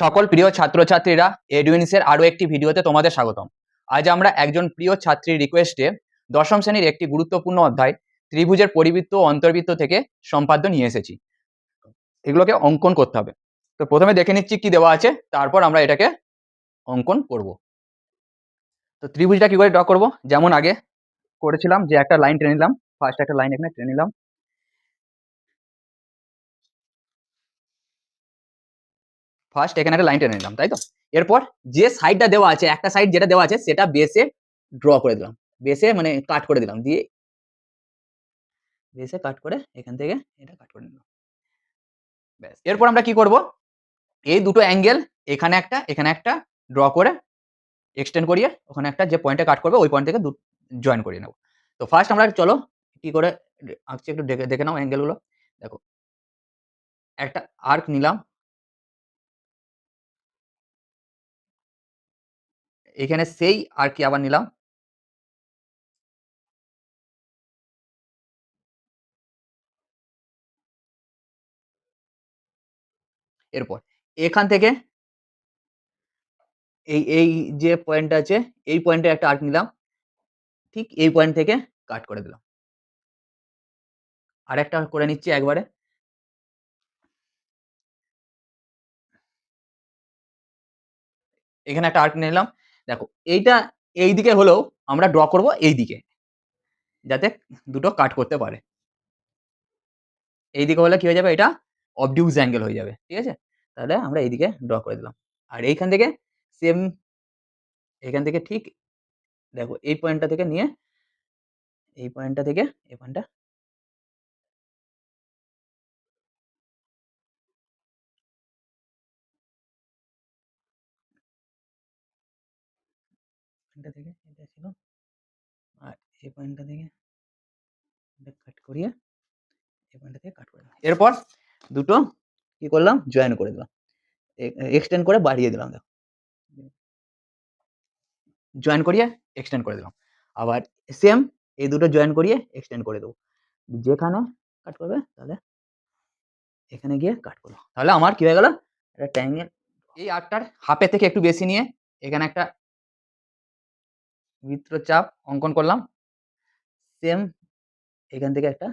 সকল প্রিয় ছাত্রছাত্রীরা এডুইন্সের আরও একটি ভিডিওতে তোমাদের স্বাগতম। আজ আমরা একজন প্রিয় ছাত্রীর রিকোয়েস্টে দশম শ্রেণির একটি গুরুত্বপূর্ণ অধ্যায়, ত্রিভুজের পরিবৃত্ত ও অন্তর্বৃত্ত থেকে সম্পাদ্য নিয়ে এসেছি। এগুলোকে অঙ্কন করতে হবে। তো প্রথমে দেখে নিচ্ছি কি দেওয়া আছে, তারপর আমরা এটাকে অঙ্কন করব। তো ত্রিভুজটা কি করে ড্র করব? যেমন আগে করেছিলাম যে একটা লাইন টেনে নিলাম ফার্স্ট একটা লাইন এখানে টেনে নিলাম। ফার্স্ট এখানে একটা লাইন টেনে নিলাম, তাই তো? এরপর যে সাইডটা দেওয়া আছে, একটা সাইড যেটা দেওয়া আছে, সেটা বেসে ড্র করে দিলাম। বেসে মানে কাট করে দিলাম, দিয়ে বেসে কাট করে এখান থেকে এটা কাট করে নিলাম। ব্যাস, এরপর আমরা কি করব? এই দুটো অ্যাঙ্গেল এখানে একটা এখানে একটা ড্র করে এক্সটেন্ড করিয়ে ওখানে একটা যে পয়েন্টে কাট করবে, ওই পয়েন্ট থেকে জয়েন করিয়ে নেব। তো ফার্স্ট আমরা চলো, কি করে, আঁকছি একটু দেখে দেখে নাও অ্যাঙ্গেলগুলো দেখো, একটা আর্ক নিলাম এখানে সেই আর কি আবার নিলাম। এরপর এখান থেকে এই এই যে পয়েন্ট আছে, এই পয়েন্টে একটা আর্ক নিলাম। ঠিক এই পয়েন্ট থেকে কাট করে দিলাম। আর একটা করে নিচ্ছি একবারে। এখানে একটা আর্ক নিলাম। দেখো, এইটা এই দিকে হলেও আমরা ড্র করব এই দিকে, যাতে দুটো কাট করতে পারে। এই দিকে হলে কি হয়ে যাবে? এটা অবডিউস অ্যাঙ্গেল হয়ে যাবে, ঠিক আছে? তাহলে আমরা এইদিকে ড্র করে দিলাম। আর এইখান থেকে সেম এখান থেকে ঠিক, দেখো, এই পয়েন্টটা থেকে নিয়ে, এই পয়েন্টটা থেকে, এই পয়েন্টটা পয়েন্টটা থেকে এটা ছিল। আর এই পয়েন্টটা থেকে এটা কাট করিয়ে এই পয়েন্টটা থেকে কাট করে দিলাম। এরপর দুটো কি করলাম? জয়েন করে দিলাম। এক্সটেন্ড করে বাড়িয়ে দিলাম জয়েন করিয়ে এক্সটেন্ড করে দিলাম। আবার সেম এই দুটো জয়েন করিয়ে এক্সটেন্ড করে দেবো। যেখানে কাট করবে, তাহলে এখানে গিয়ে কাট করল তাহলে আমার কি হয়ে গেল? একটা ট্যাঙ্গেল এই আর্টটার হাফের থেকে একটু বেশি নিয়ে এখানে একটা বৃত্তচাপ অঙ্কন করলাম। সেম এখান থেকে একটা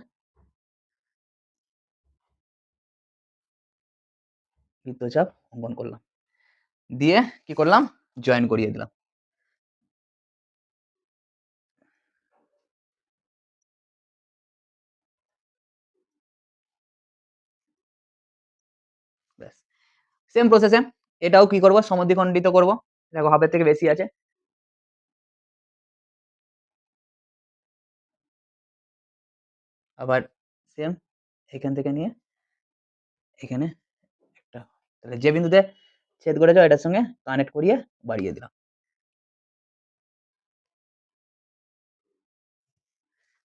বৃত্তচাপ অঙ্কন করলাম। দিয়ে কি করলাম? জয়েন করিয়ে দিলাম। সেম প্রসেসে এটাও কি করব? সমদ্বিখণ্ডিত করব। দেখো, হাফের থেকে বেশি আছে। আবার সেম এখান থেকে নিয়ে এখানে একটা তাহলে যে বিন্দুতে ছেদ করেছ এটার সঙ্গে কানেক্ট করিয়ে বাড়িয়ে দিলাম।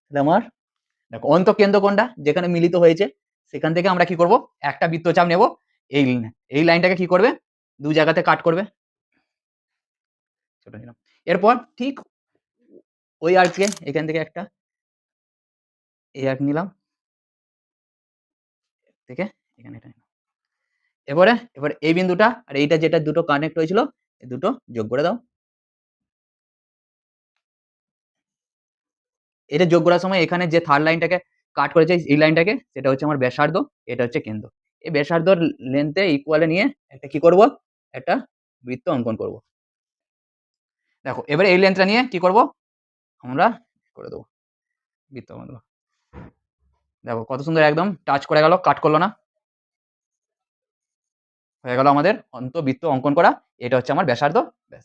তাহলে আমার দেখো অন্তঃকেন্দ্র কোনটা? যেখানে মিলিত হয়েছে, সেখান থেকে আমরা কি করব? একটা বৃত্তচাপ নেব। এই এই লাইনটাকে কি করবে? দু জায়গাতে কাট করবে। এরপর ঠিক ওই আর্ককে এখান থেকে একটা এই আর্ক নিলাম। থেকে এখানে এটা এবারে, এবার এই বিন্দুটা আর এইটা যেটা দুটো কানেক্ট হয়েছিল এই দুটো যোগ করে দাও। এটা যোগ করার সময় এখানে যে থার্ড লাইনটাকে কাট করেছে, এই লাইনটাকে সেটা হচ্ছে আমার ব্যাসার্ধ, এটা হচ্ছে কেন্দ্র। এই ব্যাসার্ধর লেন্থে ইকুয়ালে নিয়ে একটা কি করব? একটা বৃত্ত অঙ্কন করব। দেখো, এবারে এই লেন্থটা নিয়ে কি করব? আমরা করে দেবো। বৃত্ত অঙ্কন দেখো কত সুন্দর একদম টাচ করে গেল কাট করল না। হয়ে গেল আমাদের অন্তবৃত্ত অঙ্কন করা, এটা হচ্ছে আমার ব্যাসার্ধ, ব্যাস।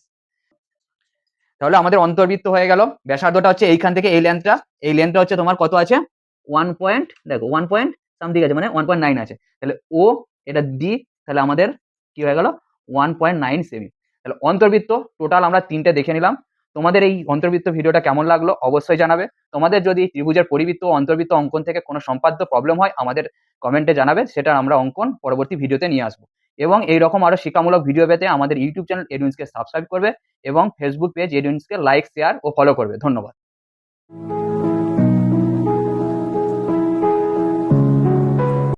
তাহলে আমাদের অন্তর্বৃত্ত হয়ে গেল, ব্যাসার্ধটা হচ্ছে এইখান থেকে এই লেন্থটা এই লেন্থটা হচ্ছে তোমার কত আছে? ওয়ান পয়েন্ট দেখো ওয়ান পয়েন্ট সামথিং আছে মানে ওয়ান পয়েন্ট নাইন আছে। তাহলে ও এটা ডি তাহলে আমাদের কি হয়ে গেল? ওয়ান পয়েন্ট নাইন সেমি তাহলে অন্তর্বৃত্ত টোটাল আমরা তিনটে দেখে নিলাম। তোমাদের এই অন্তর্বৃত্ত ভিডিওটা কেমন লাগল অবশ্যই জানাবে। তোমাদের যদি ত্রিভুজের পরিবৃত্ত ও অন্তর্বৃত্ত অঙ্কন থেকে কোনো সম্পাদ্য প্রবলেম হয়, আমাদের কমেন্টে জানাবে, সেটা আমরা অঙ্কন পরবর্তী ভিডিওতে নিয়ে আসব। এবং এইরকম আরও শিক্ষামূলক ভিডিও পেতে আমাদের ইউটিউব চ্যানেল এডুইন্সকে সাবস্ক্রাইব করবে এবং ফেসবুক পেজ এডুইন্সকে লাইক শেয়ার ও ফলো করবে। ধন্যবাদ।